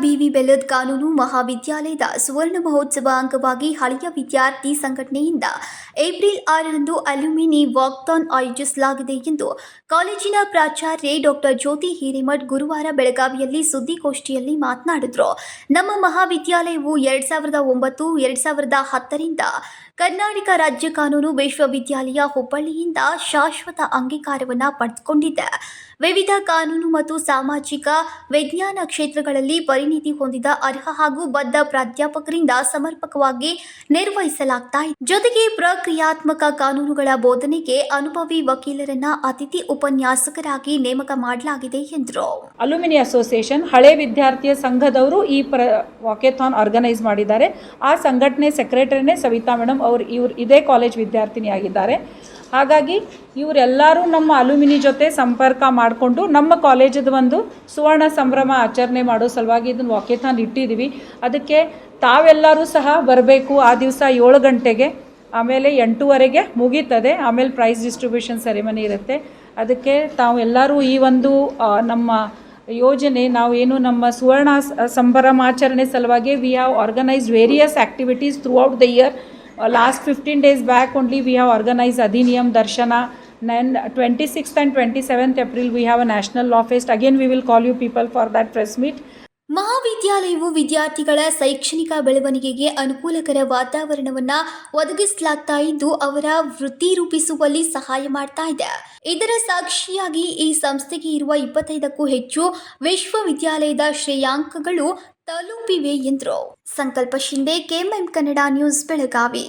B V ಬೆಲ್ಲದ್ ಕಾನೂನು ಮಹಾವಿದ್ಯಾಲಯದ ಸುವರ್ಣ ಮಹೋತ್ಸವ ಅಂಗವಾಗಿ ಹಳೆಯ ವಿದ್ಯಾರ್ಥಿ ಸಂಘಟನೆಯಿಂದ ಏಪ್ರಿಲ್ ಆರರಂದು ಅಲ್ಯೂಮಿನಿ ವಾಕ್ಥಾನ್ ಆಯೋಜಿಸಲಾಗಿದೆ ಎಂದು ಕಾಲೇಜಿನ ಪ್ರಾಚಾರ್ಯೆ ಡಾಕ್ಟರ್ ಜ್ಯೋತಿ ಹಿರೇಮಠ್ ಗುರುವಾರ ಬೆಳಗಾವಿಯಲ್ಲಿ ಸುದ್ದಿಗೋಷ್ಠಿಯಲ್ಲಿ ಮಾತನಾಡಿದರು. ನಮ್ಮ ಮಹಾವಿದ್ಯಾಲಯವು ಎರಡ್ ಸಾವಿರದ ಒಂಬತ್ತು, ಎರಡ್ ಸಾವಿರದ ಹತ್ತರಿಂದ ಕರ್ನಾಟಕ ರಾಜ್ಯ ಕಾನೂನು ವಿಶ್ವವಿದ್ಯಾಲಯ ಹುಬ್ಬಳ್ಳಿಯಿಂದ ಶಾಶ್ವತ ಅಂಗೀಕಾರವನ್ನು ಪಡೆದುಕೊಂಡಿದೆ. ವಿವಿಧ ಕಾನೂನು ಮತ್ತು ಸಾಮಾಜಿಕ ವಿಜ್ಞಾನ ಕ್ಷೇತ್ರಗಳಲ್ಲಿ ಪರಿಣಿತಿ ಹೊಂದಿದ ಅರ್ಹ ಹಾಗೂ ಬದ್ಧ ಪ್ರಾಧ್ಯಾಪಕರಿಂದ ಸಮರ್ಪಕವಾಗಿ ನಿರ್ವಹಿಸಲಾಗ್ತಾ ಜೊತೆಗೆ ಜೊತೆಗೆ ಪ್ರಕ್ರಿಯಾತ್ಮಕ ಕಾನೂನುಗಳ ಬೋಧನೆಗೆ ಅನುಭವಿ ವಕೀಲರನ್ನ ಅತಿಥಿ ಉಪನ್ಯಾಸಕರಾಗಿ ನೇಮಕ ಮಾಡಲಾಗಿದೆ ಎಂದರು. ಅಲುಮಿನಿ ಅಸೋಸಿಯೇಷನ್ ಹಳೆ ವಿದ್ಯಾರ್ಥಿಯ ಸಂಘದವರು ಈ ಪ್ರ, ವಾಕೆಥಾನ್ ಆರ್ಗನೈಸ್ ಮಾಡಿದ್ದಾರೆ. ಆ ಸಂಘಟನೆ ಸೆಕ್ರೆಟರಿನೇ ಸವಿತಾ ಮೇಡಮ್ ಅವರು ಇವ್ರು ಇದೇ ಕಾಲೇಜ್ ವಿದ್ಯಾರ್ಥಿನಿಯಾಗಿದ್ದಾರೆ. ಹಾಗಾಗಿ ಇವರೆಲ್ಲರೂ ನಮ್ಮ ಅಲುಮಿನಿ ಜೊತೆ ಸಂಪರ್ಕ ಮಾಡಿಕೊಂಡು ನಮ್ಮ ಕಾಲೇಜದ ಒಂದು ಸುವರ್ಣ ಸಂಭ್ರಮ ಆಚರಣೆ ಮಾಡೋ ಸಲುವಾಗಿ ಇದನ್ನು ವಾಕೆಥಾನ್ ಇಟ್ಟಿದ್ದೀವಿ ಅದಕ್ಕೆ ತಾವೆಲ್ಲರೂ ಸಹ ಬರಬೇಕು ಆ ದಿವಸ ಏಳು ಗಂಟೆಗೆ. ಆಮೇಲೆ ಎಂಟೂವರೆಗೆ ಮುಗೀತದೆ. ಆಮೇಲೆ ಪ್ರೈಸ್ ಡಿಸ್ಟ್ರಿಬ್ಯೂಷನ್ ಸೆರೆಮನಿ ಇರುತ್ತೆ. ಅದಕ್ಕೆ ತಾವು ಎಲ್ಲರೂ ಈ ಒಂದು ನಮ್ಮ ಯೋಜನೆ, ನಾವು ಏನು ನಮ್ಮ ಸುವರ್ಣ ಸಂಭ್ರಮಾಚರಣೆ ಸಲುವಾಗಿ we have organised various activities throughout the year last fifteen days back only we have organise ಅಧಿನಿಯಮ್ ದರ್ಶನ nine twenty sixth and twenty seventh April we have a national law fest again we will call you people for that press meet ಮಹಾವಿದ್ಯಾಲಯವು ವಿದ್ಯಾರ್ಥಿಗಳ ಶೈಕ್ಷಣಿಕ ಬೆಳವಣಿಗೆಗೆ ಅನುಕೂಲಕರ ವಾತಾವರಣವನ್ನು ಒದಗಿಸಲಾಗ್ತಾ ಇದ್ದು, ಅವರ ವೃತ್ತಿ ರೂಪಿಸುವಲ್ಲಿ ಸಹಾಯ ಮಾಡ್ತಾ ಇದೆ. ಇದರ ಸಾಕ್ಷಿಯಾಗಿ ಈ ಸಂಸ್ಥೆಗೆ ಇರುವ ಇಪ್ಪತ್ತೈದಕ್ಕೂ ಹೆಚ್ಚು ವಿಶ್ವವಿದ್ಯಾಲಯದ ಶ್ರೇಯಾಂಕಗಳು ತಲುಪಿವೆ ಎಂದರು. Sankalp Shinde KMM Kannada news, Belagavi.